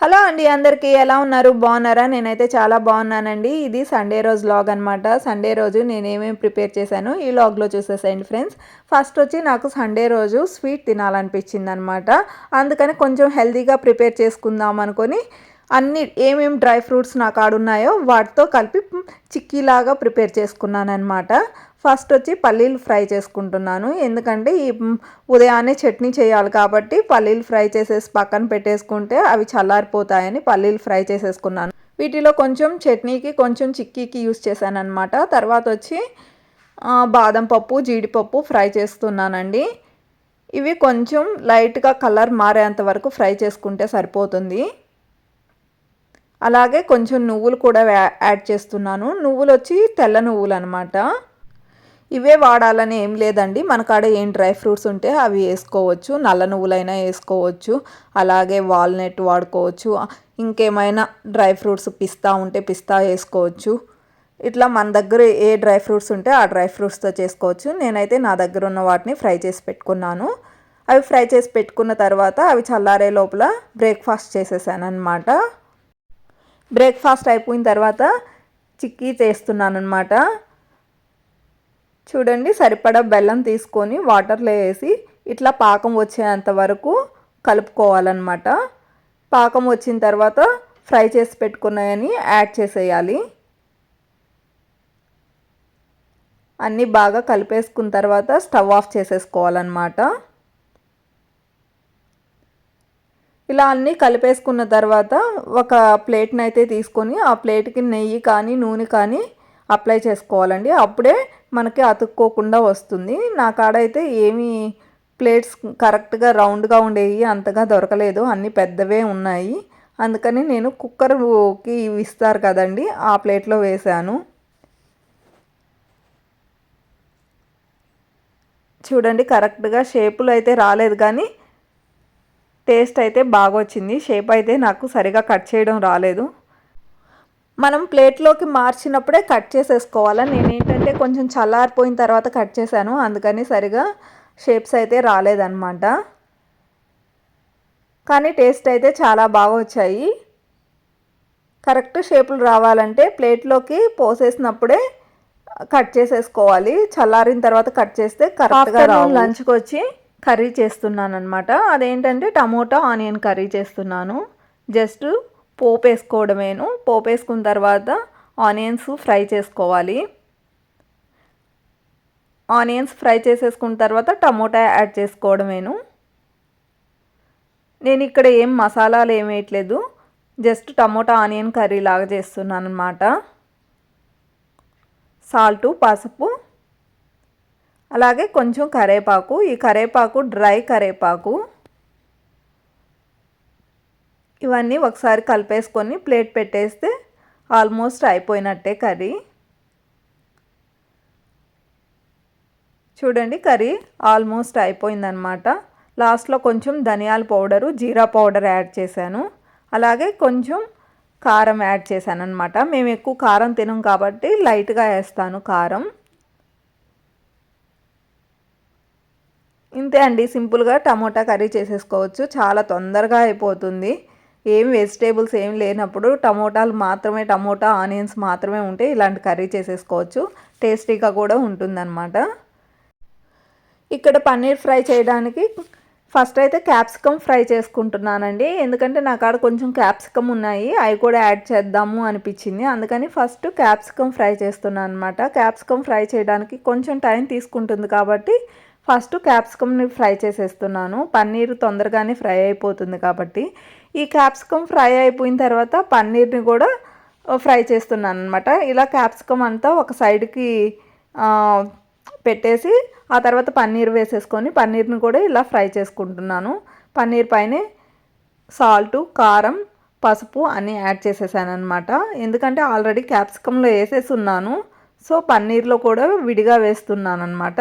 Hello అండి అందరికీ ఎలా ఉన్నారు? బాగున్నారా? నేనైతే చాలా బాగున్నానండి. ఇది సండే రోజు లాగ్ అనమాట సండే రోజు నేను ఏమేమి ప్రిపేర్ చేశాను ఈ లాగ్లో చూసేసేయండి ఫ్రెండ్స్. ఫస్ట్ వచ్చి నాకు సండే రోజు స్వీట్ తినాలనిపించింది అనమాట అందుకని కొంచెం హెల్తీగా ప్రిపేర్ చేసుకుందాం అనుకొని అన్ని ఏమేమి డ్రై ఫ్రూట్స్ నా కాడున్నాయో వాటితో కలిపి చిక్కీలాగా ప్రిపేర్ చేసుకున్నాను అనమాట ఫస్ట్ వచ్చి పల్లీలు ఫ్రై చేసుకుంటున్నాను. ఎందుకంటే ఈ ఉదయాన్నే చట్నీ చేయాలి కాబట్టి పల్లీలు ఫ్రై చేసేసి పక్కన పెట్టేసుకుంటే అవి చల్లారిపోతాయని పల్లీలు ఫ్రై చేసేసుకున్నాను. వీటిలో కొంచెం చట్నీకి కొంచెం చిక్కీకి యూస్ చేశాను అనమాట తర్వాత వచ్చి బాదం పప్పు జీడిపప్పు ఫ్రై చేస్తున్నానండి. ఇవి కొంచెం లైట్గా కలర్ మారేంత వరకు ఫ్రై చేసుకుంటే సరిపోతుంది. అలాగే కొంచెం నువ్వులు కూడా యాడ్ చేస్తున్నాను. నువ్వులు వచ్చి తెల్ల నువ్వులు అనమాట ఇవే వాడాలని ఏం లేదండి. మన కాడ ఏం డ్రై ఫ్రూట్స్ ఉంటే అవి వేసుకోవచ్చు. నల్ల నువ్వులైనా వేసుకోవచ్చు. అలాగే వాల్నట్ వాడుకోవచ్చు. ఇంకేమైనా డ్రై ఫ్రూట్స్ పిస్తా ఉంటే పిస్తా వేసుకోవచ్చు. ఇట్లా మన దగ్గర ఏ డ్రై ఫ్రూట్స్ ఉంటే ఆ డ్రై ఫ్రూట్స్తో చేసుకోవచ్చు. నేనైతే నా దగ్గర ఉన్న వాటిని ఫ్రై చేసి పెట్టుకున్నాను. అవి ఫ్రై చేసి పెట్టుకున్న తర్వాత అవి చల్లారే లోపల బ్రేక్ఫాస్ట్ చేసేసాను అనమాట బ్రేక్ఫాస్ట్ అయిపోయిన తర్వాత చిక్కీ చేస్తున్నాను అనమాట చూడండి సరిపడా బెల్లం తీసుకొని వాటర్లో వేసి ఇట్లా పాకం వచ్చేంత వరకు కలుపుకోవాలన్నమాట. పాకం వచ్చిన తర్వాత ఫ్రై చేసి పెట్టుకున్నాయని యాడ్ చేసేయాలి. అన్నీ బాగా కలిపేసుకున్న తర్వాత స్టవ్ ఆఫ్ చేసేసుకోవాలన్నమాట. ఇలా అన్నీ కలిపేసుకున్న తర్వాత ఒక ప్లేట్ని అయితే తీసుకొని ఆ ప్లేట్కి నెయ్యి కానీ నూనె కానీ అప్లై చేసుకోవాలండి. అప్పుడే మనకి అతుక్కోకుండా వస్తుంది. నా కాడైతే ఏమీ ప్లేట్స్ కరెక్ట్గా రౌండ్గా ఉండేవి అంతగా దొరకలేదు. అన్నీ పెద్దవే ఉన్నాయి. అందుకని నేను కుక్కర్కి ఇస్తారు కదండి ఆ ప్లేట్లో వేశాను. చూడండి కరెక్ట్గా షేపులు అయితే రాలేదు కానీ టేస్ట్ అయితే బాగా వచ్చింది షేప్ అయితే నాకు సరిగా కట్ చేయడం రాలేదు. మనం ప్లేట్లోకి మార్చినప్పుడే కట్ చేసేసుకోవాలి? నేను ఏంటంటే కొంచెం చల్లారిపోయిన తర్వాత కట్ చేశాను. అందుకని సరిగా షేప్స్ అయితే రాలేదన్నమాట. కానీ టేస్ట్ అయితే చాలా బాగా వచ్చాయి కరెక్ట్ షేపులు రావాలంటే ప్లేట్లోకి పోసేసినప్పుడే కట్ చేసేసుకోవాలి. చల్లారిన తర్వాత కట్ చేస్తే కరెక్ట్గా లంచ్కి వచ్చి కర్రీ చేస్తున్నాను అనమాట అదేంటంటే టమోటా ఆనియన్ కర్రీ చేస్తున్నాను. జస్ట్ పోపు వేసుకోవడమేను. పోపు వేసుకున్న తర్వాత ఆనియన్స్ ఫ్రై చేసుకోవాలి. ఆనియన్స్ ఫ్రై చేసేసుకున్న తర్వాత టమోటా యాడ్ చేసుకోవడమేను. నేను ఇక్కడ ఏం మసాలాలు ఏం వేయట్లేదు. జస్ట్ టమోటా ఆనియన్ కర్రీ లాగా చేస్తున్నాను అనమాట సాల్టు పసుపు అలాగే కొంచెం కరేపాకు ఈ కరేపాకు డ్రై కరేపాకు. ఇవన్నీ ఒకసారి కలిపేసుకొని ప్లేట్ పెట్టేస్తే ఆల్మోస్ట్ అయిపోయినట్టే కర్రీ. చూడండి కర్రీ ఆల్మోస్ట్ అయిపోయిందనమాట లాస్ట్లో కొంచెం ధనియాల పౌడరు జీరా పౌడర్ యాడ్ చేశాను. అలాగే కొంచెం కారం యాడ్ చేశాను అనమాట మేము ఎక్కువ కారం తినం కాబట్టి లైట్గా వేస్తాను కారం. ఇంతే అండి. సింపుల్గా టమోటా కర్రీ చేసేసుకోవచ్చు. చాలా తొందరగా అయిపోతుంది. ఏం వెజిటేబుల్స్ ఏం లేనప్పుడు టమోటాలు మాత్రమే టమోటా ఆనియన్స్ మాత్రమే ఉంటే ఇలాంటి కర్రీ చేసేసుకోవచ్చు. టేస్టీగా కూడా ఉంటుందన్నమాట. ఇక్కడ పన్నీర్ ఫ్రై చేయడానికి ఫస్ట్ అయితే క్యాప్సికమ్ ఫ్రై చేసుకుంటున్నానండి. ఎందుకంటే నా కాడ కొంచెం క్యాప్సికమ్ ఉన్నాయి. అవి కూడా యాడ్ చేద్దాము అనిపించింది. అందుకని ఫస్ట్ క్యాప్సికమ్ ఫ్రై చేస్తున్నాను అనమాట క్యాప్సికమ్ ఫ్రై చేయడానికి కొంచెం టైం తీసుకుంటుంది కాబట్టి ఫస్ట్ క్యాప్సికమ్ని ఫ్రై చేసేస్తున్నాను. పన్నీర్ తొందరగానే ఫ్రై అయిపోతుంది కాబట్టి. ఈ క్యాప్సికమ్ ఫ్రై అయిపోయిన తర్వాత పన్నీర్ని కూడా ఫ్రై చేస్తున్నాను అనమాట ఇలా క్యాప్సికమ్ అంతా ఒక సైడ్కి పెట్టేసి ఆ తర్వాత పన్నీర్ వేసేసుకొని పన్నీర్ని కూడా ఇలా ఫ్రై చేసుకుంటున్నాను. పన్నీర్ పైనే సాల్టు కారం పసుపు అన్నీ యాడ్ చేసేసాను అనమాట ఎందుకంటే ఆల్రెడీ క్యాప్సికంలో వేసేసి ఉన్నాను సో పన్నీర్లో కూడా విడిగా వేస్తున్నాను అనమాట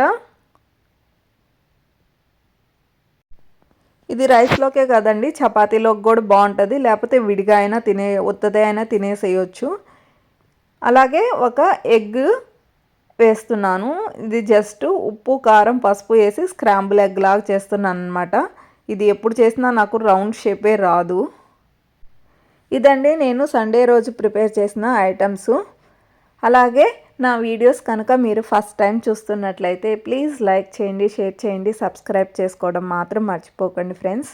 ఇది రైస్లోకే కదండి చపాతీలోకి కూడా బాగుంటుంది లేకపోతే విడిగా అయినా తినే ఉత్తదే అయినా తినేసేయచ్చు. అలాగే ఒక ఎగ్ వేస్తున్నాను ఇది జస్ట్ ఉప్పు కారం పసుపు వేసి స్క్రాంబుల్ ఎగ్ లాగా చేస్తున్నాను అనమాట ఇది ఎప్పుడు చేసినా నాకు రౌండ్ షేపే రాదు. ఇదండి నేను సండే రోజు ప్రిపేర్ చేసిన ఐటమ్స్ అలాగే నా వీడియోస్ కనుక మీరు ఫస్ట్ టైం చూస్తున్నట్లయితే ప్లీజ్ లైక్ చేయండి షేర్ చేయండి సబ్స్క్రైబ్ చేసుకోవడం మాత్రం మర్చిపోకండి ఫ్రెండ్స్.